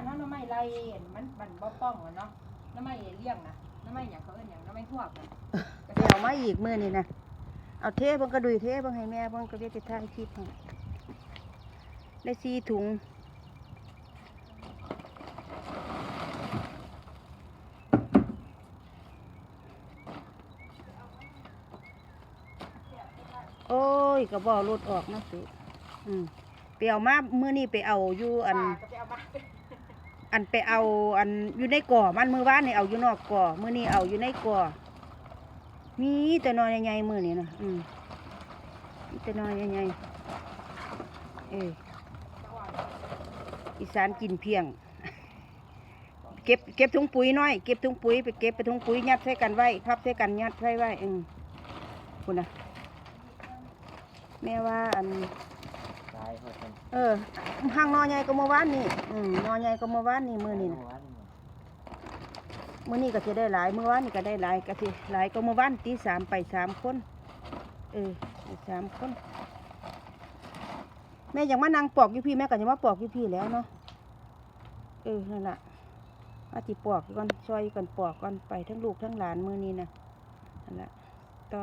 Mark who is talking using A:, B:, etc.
A: านเฮาหน้ำไม้ไรเห็นมันมันบ่ป้องอะเนาะหน้ำไม้เลี้ยงนะหน้ำไม้หยังเขาเอิ้นหยังหน้ำไม้ทวกนะ
B: ไปเอามาอีกมื้อนี่นะเอาเทเบิ่งกระดุยเทเบิ่งให้แม่เบิ่งก็เรียกจะถ่ายคลิปให้ได้สี่ถุง โอ้ยก็บ่รถออกนะสุอืมไปเอามามื้อนี้ไปเอาอยู่อัน
A: ป้าก็ไปเอามา
B: อันไปเอาอันอยู่ในก่อมันมือว่านนี่เอาอยู่นอกก่อมือนี้เอาอยู่ในก่อมีแต่นอนใหญ่ๆมือนี่นะอืมแต่นอนใหญ่ๆเอออีสานกินเพียง เก็บเก็บถุงปุ๋ยน้อยเก็บถุงปุ๋ยไปเก็บไปถุงปุ๋ยยัดใส่กันไว้พับใส่กันยัดใส่ไว้เอืมคุณนะแม่ว่าอัน
C: เอ
B: อห้างนอใหญ่ก็เมื่อวานนี่อืมนอใหญ่ก็เมื่อวานนี่มือนี่นะมือนี้ก็สิได้หลายมือวานนี่ก็ได้หลายก็สิหลายก็เมื่อวานตีสามไปสามคน เออสามคน แม่ยังมานั่งปอกอยู่พี่แม่ก็จะมาปอกอยู่พี่แล้วเนาะเออนั่นล่ะมาติปอกก่อนช่วยกันปอกก่อนไปทั้งลูกทั้งหลานมือนี้นะนั่นแหละต่อ